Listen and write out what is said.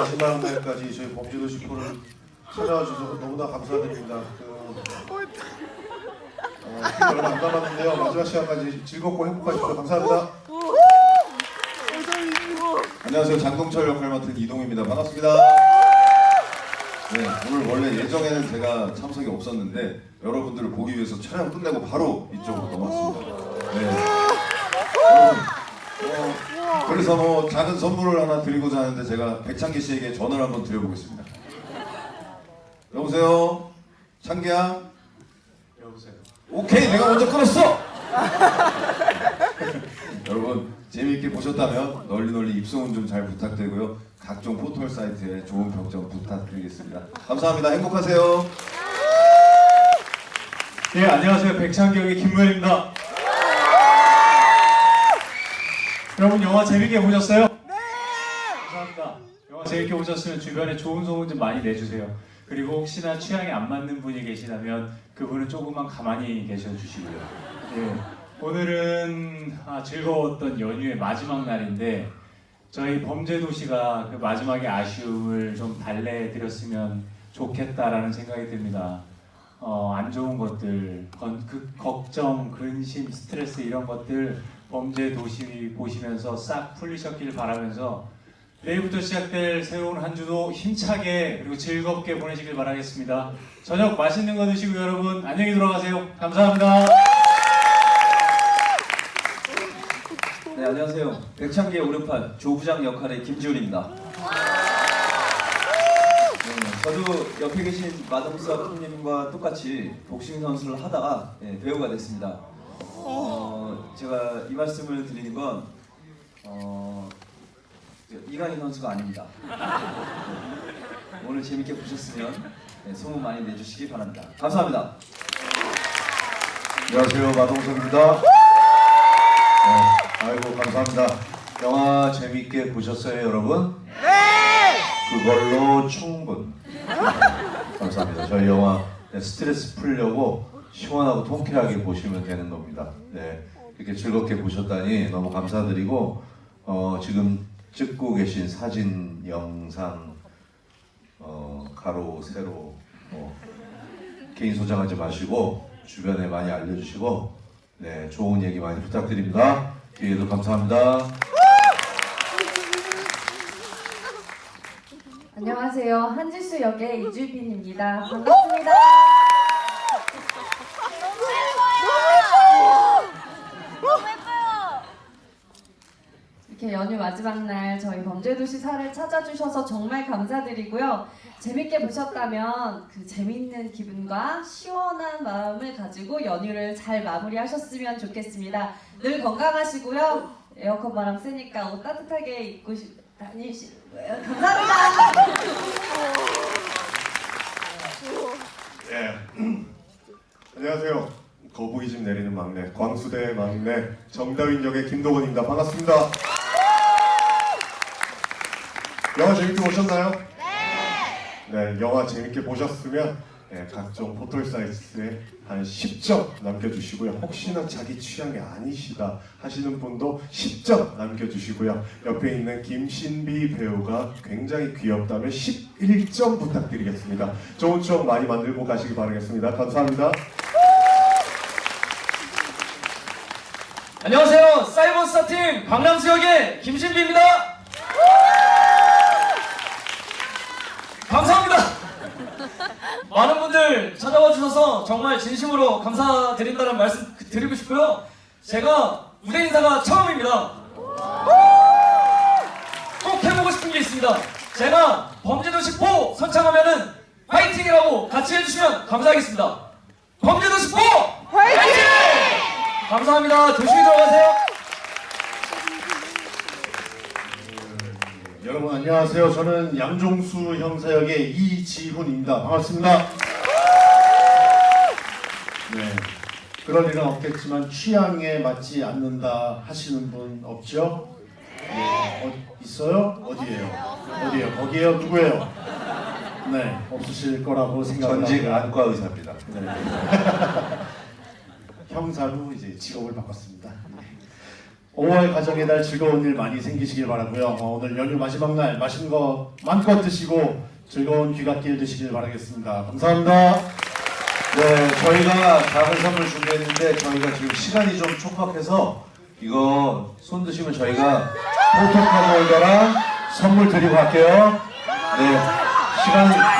마지막 날까지 저희 범죄도 식구를 찾아와 주셔서 너무나 감사드립니다. 그, 어, 얼마 안 남았는데요. 마지막 시간까지 즐겁고 행복하십시오. 감사합니다. 안녕하세요. 장동철 역할 맡은 이동입니다. 반갑습니다. 네, 오늘 원래 예정에는 제가 참석이 없었는데 여러분들을 보기 위해서 촬영 끝내고 바로 이쪽으로 넘어왔습니다. 그래서 뭐 작은 선물을 하나 드리고자 하는데 제가 백창기 씨에게 전화를 한번 드려보겠습니다. 여보세요? 창기야? 여보세요. 오케이 내가 먼저 끊었어 여러분 재미있게 보셨다면 널리 널리 입소문 좀 잘 부탁드리고요 각종 포털 사이트에 좋은 평점 부탁드리겠습니다 감사합니다 행복하세요 네, 안녕하세요. 백창경의 김무현입니다. 여러분 영화 재밌게 보셨어요? 네! 감사합니다. 영화 재밌게 보셨으면 주변에 좋은 소문 좀 많이 내주세요. 그리고 혹시나 취향에 안 맞는 분이 계시다면 그분은 조금만 가만히 계셔 주시고요. 예, 오늘은 아, 즐거웠던 연휴의 마지막 날인데 저희 범죄도시가 그 마지막에 아쉬움을 좀 달래드렸으면 좋겠다라는 생각이 듭니다. 어, 안 좋은 것들, 건, 그, 걱정, 근심, 스트레스 이런 것들 범죄 도시 보시면서 싹 풀리셨길 바라면서 내일부터 시작될 새로운 한 주도 힘차게 그리고 즐겁게 보내시길 바라겠습니다. 저녁 맛있는 거 드시고 여러분 안녕히 들어가세요. 감사합니다. 네 안녕하세요. 백창기의 오른팔 조부장 역할의 김지훈입니다. 네, 저도 옆에 계신 마동석 형님과 똑같이 복싱 선수를 하다가 네, 배우가 됐습니다. 어, 제가 이 말씀을 드리는 건 어, 이강인 선수가 아닙니다. 오늘 재밌게 보셨으면 네, 소문 많이 내주시기 바랍니다. 감사합니다. 안녕하세요. 마동석입니다. 네, 아이고 감사합니다. 영화 재밌게 보셨어요, 여러분? 네. 그걸로 충분. 감사합니다. 저희 영화 네, 스트레스 풀려고 시원하고 통쾌하게 보시면 되는 겁니다. 네, 이렇게 즐겁게 보셨다니 너무 감사드리고 어, 지금 찍고 계신 사진, 영상, 어, 가로, 세로, 뭐 개인 소장하지 마시고 주변에 많이 알려주시고 네 좋은 얘기 많이 부탁드립니다. 뒤에도 감사합니다. 안녕하세요. 한지수 역의 이주빈입니다. 반갑습니다. 이렇게 연휴 마지막 날 저희 범죄도시 사를 찾아주셔서 정말 감사드리고요. 재밌게 보셨다면 그 재밌는 기분과 시원한 마음을 가지고 연휴를 잘 마무리하셨으면 좋겠습니다. 늘 건강하시고요. 에어컨 바람 쐬니까 옷 따뜻하게 입고 시- 다니시고요. 감사합니다. 예. 안녕하세요. 거부이집 내리는 막내 광수대 막내 정다윈 역의 김도건입니다. 반갑습니다. 영화 재밌게 보셨나요? 네. 네, 영화 재밌게 보셨으면 예, 각종 포털 사이트에 한 10점 남겨주시고요. 혹시나 자기 취향이 아니시다 하시는 분도 10점 남겨주시고요. 옆에 있는 김신비 배우가 굉장히 귀엽다면 11점 부탁드리겠습니다. 좋은 추억 많이 만들고 가시기 바라겠습니다. 감사합니다. 안녕하세요. 사이버스타 팀 강남수 역의 김신비입니다. 많은 분들 찾아와 주셔서 정말 진심으로 감사드린다는 말씀 드리고 싶고요. 제가 무대 인사가 처음입니다. 꼭 해보고 싶은 게 있습니다. 제가 범죄도시 4 선창하면은 파이팅이라고 같이 해주시면 감사하겠습니다. 범죄도시 4 파이팅! 감사합니다. 조심히 들어가세요. 여러분 안녕하세요. 저는 양종수 형사 역의 이지훈입니다. 반갑습니다. 네. 그럴 일은 없겠지만 취향에 맞지 않는다 하시는 분 없죠? 네. 어, 있어요? 어디에요? 어디에요? 거기에요? 누구예요? 네, 없으실 거라고 생각합니다. 전직 안과 의사입니다 형사로 이제 직업을 바꿨습니다. 5월 가정의 달 즐거운 일 많이 생기시길 바라고요. 어, 오늘 연휴 마지막 날 맛있는 거 마음껏 드시고 즐거운 귀갓길 되시길 바라겠습니다. 감사합니다. 네, 저희가 작은 선물 준비했는데 저희가 지금 시간이 좀 촉박해서 이거 손 드시면 저희가 포토카드 홀더랑 선물 드리고 갈게요. 네, 시간이